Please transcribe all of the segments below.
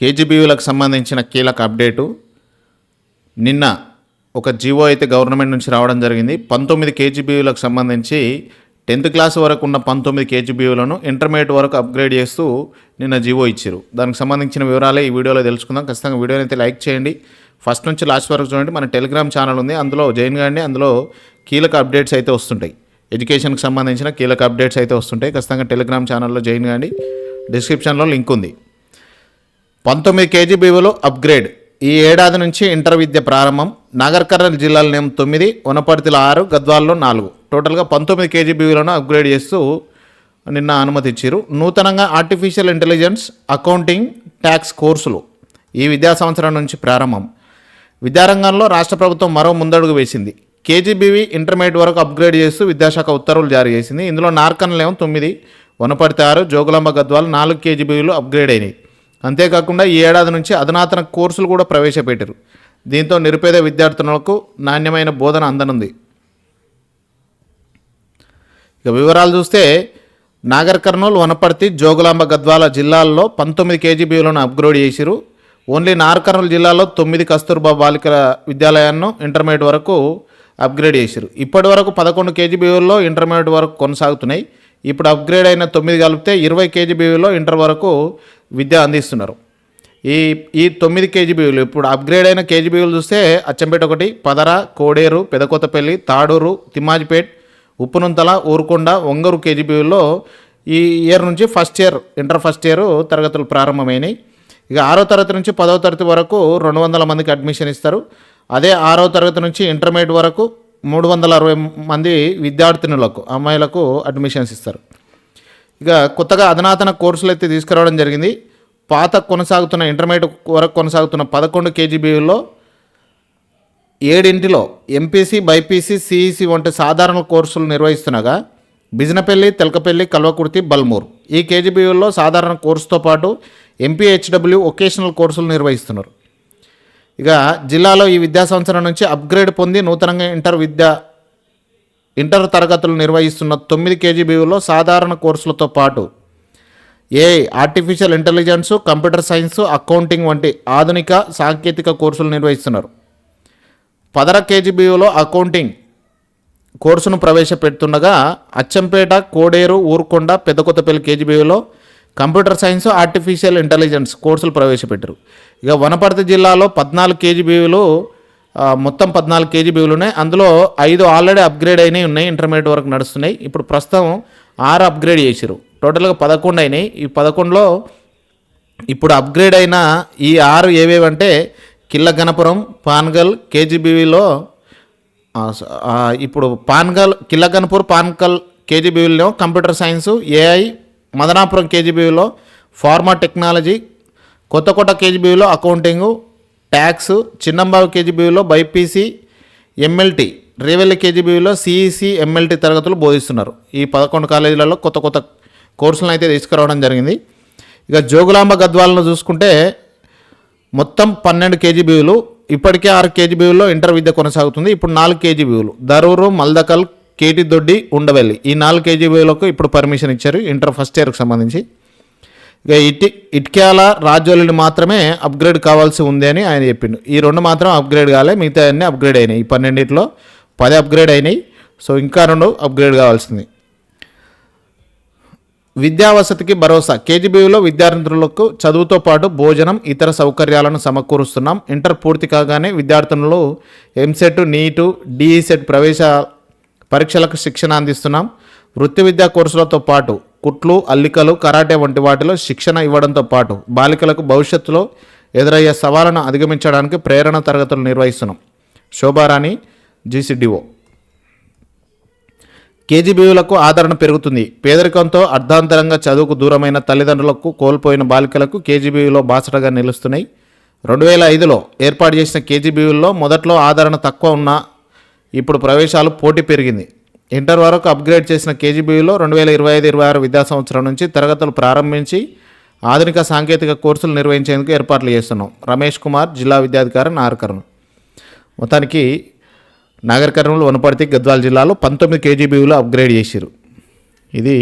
కేజీబీయూలకు సంబంధించిన కీలక అప్డేటు. నిన్న ఒక జీవో అయితే గవర్నమెంట్ నుంచి రావడం జరిగింది. పంతొమ్మిది కేజీబీయూలకు సంబంధించి టెన్త్ క్లాస్ వరకు ఉన్న పంతొమ్మిది కేజీబీయూలను ఇంటర్మీడియట్ వరకు అప్గ్రేడ్ చేస్తూ నిన్న జీవో ఇచ్చారు. దానికి సంబంధించిన వివరాలే ఈ వీడియోలో తెలుసుకుందాం. ఖచ్చితంగా వీడియోని అయితే లైక్ చేయండి. ఫస్ట్ నుంచి లాస్ట్ వరకు చూడండి. మన టెలిగ్రామ్ ఛానల్ ఉంది. అందులో జైన్ కాండి అందులో కీలక అప్డేట్స్ అయితే వస్తుంటాయి. ఎడ్యుకేషన్కి సంబంధించిన కీలక అప్డేట్స్ అయితే వస్తుంటాయి. ఖచ్చితంగా టెలిగ్రామ్ ఛానల్లో జైన్ కానీ డిస్క్రిప్షన్లో లింక్ ఉంది. పంతొమ్మిది కేజీబీవీలు అప్గ్రేడ్ ఈ ఏడాది నుంచి ఇంటర్ విద్య ప్రారంభం. నాగర్ కర్నూలు జిల్లాలో నేమ్ తొమ్మిది వనపర్తిలో ఆరు గద్వాల్లో నాలుగు. టోటల్గా పంతొమ్మిది కేజీబీవీలను అప్గ్రేడ్ చేస్తూ నిన్న అనుమతిచ్చారు. నూతనంగా ఆర్టిఫిషియల్ ఇంటెలిజెన్స్ అకౌంటింగ్ ట్యాక్స్ కోర్సులు ఈ విద్యా సంవత్సరం నుంచి ప్రారంభం. విద్యారంగంలో రాష్ట్ర ప్రభుత్వం మరో ముందడుగు వేసింది. కేజీబీవి ఇంటర్మీడియట్ వరకు అప్గ్రేడ్ చేస్తూ విద్యాశాఖ ఉత్తర్వులు జారీ చేసింది. ఇందులో నార్కన్లేం తొమ్మిది వనపర్తి ఆరు జోగులాంబ గద్వాలు నాలుగు కేజీబీవీలు అప్గ్రేడ్ అయినాయి. అంతేకాకుండా ఈ ఏడాది నుంచి అధునాతన కోర్సులు కూడా ప్రవేశపెట్టారు దీంతో నిరుపేద విద్యార్థులకు నాణ్యమైన బోధన అందనుంది. ఇక వివరాలు చూస్తే నాగర్ కర్నూలు వనపర్తి జోగులాంబ గద్వాల జిల్లాల్లో పంతొమ్మిది కేజీబీలను అప్గ్రేడ్ చేసిరు ఓన్లీ నాగర్ కర్నూలు జిల్లాలో తొమ్మిది కస్తూర్బా బాలికల విద్యాలయాన్ని ఇంటర్మీడియట్ వరకు అప్గ్రేడ్ చేశారు ఇప్పటి వరకు పదకొండు కేజీబీలో ఇంటర్మీడియట్ వరకు కొనసాగుతున్నాయి. ఇప్పుడు అప్గ్రేడ్ అయిన తొమ్మిది కలిపితే ఇరవై కేజీబీలో ఇంటర్ వరకు విద్య అందిస్తున్నారు. ఈ ఈ తొమ్మిది కేజీబీలు ఇప్పుడు అప్గ్రేడ్ అయిన కేజీబీలు చూస్తే అచ్చంపేట ఒకటి పదర కోడేరు పెదకొత్తపల్లి తాడూరు తిమ్మాజిపేట్ ఉప్పునుంతల ఊరుకొండ ఒంగరు కేజీబీలో ఈ ఇయర్ నుంచి first year inter first year తరగతులు ప్రారంభమైనాయి. ఇక ఆరో తరగతి నుంచి పదవ తరగతి వరకు రెండు వందల మందికి అడ్మిషన్ ఇస్తారు. అదే ఆరో తరగతి నుంచి ఇంటర్మీడియట్ వరకు మూడు వందల అరవై మంది విద్యార్థినులకు అమ్మాయిలకు అడ్మిషన్స్ ఇస్తారు. ఇక కొత్తగా అధునాతన కోర్సులు అయితే తీసుకురావడం జరిగింది. పాత కొనసాగుతున్న ఇంటర్మీడియట్ వరకు కొనసాగుతున్న పదకొండు కేజీబీలో ఏడింటిలో ఎంపీసీ బైపీసీ సిఈసి వంటి సాధారణ కోర్సులు నిర్వహిస్తుండగా బిజినపల్లి తెలకపల్లి కల్వకుర్తి బల్మూర్. ఈ కేజీబీలో సాధారణ కోర్సుతో పాటు ఎంపీహెచ్డబ్ల్యూ ఒకేషనల్ కోర్సులు నిర్వహిస్తున్నారు. ఇక జిల్లాలో ఈ విద్యా సంవత్సరం నుంచి అప్గ్రేడ్ పొంది నూతనంగా ఇంటర్ విద్య ఇంటర్ తరగతులు నిర్వహిస్తున్న తొమ్మిది కేజీబీలో సాధారణ కోర్సులతో పాటు ఏ artificial intelligence computer science accounting వంటి ఆధునిక సాంకేతిక కోర్సులు నిర్వహిస్తున్నారు. పదర కేజీబీలో అకౌంటింగ్ కోర్సును ప్రవేశపెడుతుండగా అచ్చంపేట కోడేరు ఊరుకొండ పెద్దకొత్తపల్లి కేజీబీలో కంప్యూటర్ సైన్స్ ఆర్టిఫిషియల్ ఇంటెలిజెన్స్ కోర్సులు ప్రవేశపెట్టారు. ఇక వనపర్తి జిల్లాలో పద్నాలుగు కేజీబీలు మొత్తం పద్నాలుగు కేజీబీలు ఉన్నాయి. అందులో ఐదు ఆల్రెడీ అప్గ్రేడ్ అయినాయి ఉన్నాయి ఇంటర్మీడియట్ వరకు నడుస్తున్నాయి. ఇప్పుడు ప్రస్తుతం ఆరు అప్గ్రేడ్ చేసారు టోటల్గా పదకొండు అయినాయి. ఈ పదకొండులో ఇప్పుడు అప్గ్రేడ్ అయిన ఈ ఆరు ఏవేవంటే కిల్ల గణపురం పాన్గల్ కేజీబీవీలో ఇప్పుడు పాన్గల్ కిల్ల గణపూర్ పాన్గల్ కేజీబీవీలో కంప్యూటర్ సైన్స్ ఏఐ మదనాపురం కేజీబీవీలో ఫార్మా టెక్నాలజీ కొత్త కొత్త కేజీబీవీలో అకౌంటింగు ట్యాక్స్ చిన్నంబాబు కేజీబీలో బైపీసీ ఎంఎల్టీ రేవెల్లి కేజీబీలో సిఈసి ఎంఎల్టీ తరగతులు బోధిస్తున్నారు. ఈ పదకొండు కాలేజీలలో కొత్త కొత్త కోర్సులను అయితే తీసుకురావడం జరిగింది. ఇక జోగులాంబ గద్వాలను చూసుకుంటే మొత్తం పన్నెండు కేజీబీలు ఇప్పటికే ఆరు కేజీబీలో ఇంటర్ విద్య కొనసాగుతుంది. ఇప్పుడు నాలుగు కేజీబీలు దరూరు మల్దకల్ కేటి దొడ్డి ఉండవెల్లి. ఈ నాలుగు కేజీబీలకు ఇప్పుడు పర్మిషన్ ఇచ్చారు. ఇంటర్ ఫస్ట్ ఇయర్కి సంబంధించి. ఇక ఇటి ఇట్క్యాల రాజోలిని మాత్రమే అప్గ్రేడ్ కావాల్సి ఉంది అని ఆయన చెప్పిండు. ఈ రెండు మాత్రం అప్గ్రేడ్ కాలే మిగతా అన్నీ అప్గ్రేడ్ అయినాయి. ఈ పన్నెండిట్లో పది అప్గ్రేడ్ అయినాయి. సో ఇంకా రెండు అప్గ్రేడ్ కావాల్సింది. విద్యా వసతికి భరోసా. కేజీబీలో విద్యార్థులకు చదువుతో పాటు భోజనం ఇతర సౌకర్యాలను సమకూరుస్తున్నాం. ఇంటర్ పూర్తి కాగానే విద్యార్థులు ఎంసెట్ నీటు డిఈసెట్ ప్రవేశ పరీక్షలకు శిక్షణ అందిస్తున్నాం. వృత్తి విద్యా కోర్సులతో పాటు కుట్లు అల్లికలు కరాటే వంటి వాటిలో శిక్షణ ఇవ్వడంతో పాటు బాలికలకు భవిష్యత్తులో ఎదురయ్యే సవాళ్ళను అధిగమించడానికి ప్రేరణ తరగతులు నిర్వహిస్తున్నాం. శోభారాణి జీసీడీఓ. కేజీబీవులకు ఆదరణ పెరుగుతుంది. పేదరికంతో అర్ధాంతరంగా చదువుకు దూరమైన తల్లిదండ్రులకు కోల్పోయిన బాలికలకు కేజీబీయూలో బాసటగా నిలుస్తున్నాయి. రెండు వేల ఐదులో ఏర్పాటు చేసిన కేజీబీయూల్లో మొదట్లో ఆదరణ తక్కువ ఉన్న ఇప్పుడు ప్రవేశాలు పోటీ పెరిగింది. ఇంటర్ వరకు అప్గ్రేడ్ చేసిన కేజీబీలో రెండు వేల ఇరవై ఐదు ఇరవై ఆరు విద్యా సంవత్సరం నుంచి తరగతులు ప్రారంభించి ఆధునిక సాంకేతిక కోర్సులు నిర్వహించేందుకు ఏర్పాట్లు చేస్తున్నాం. రమేష్ కుమార్ జిల్లా విద్యాధికారి నారకర్ణ మొత్తానికి నాగర్ కర్నూలు వనపర్తి గద్వాల జిల్లాలో పంతొమ్మిది కేజీబీలో అప్గ్రేడ్ చేసిరు ఇది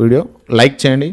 వీడియో. లైక్ చేయండి.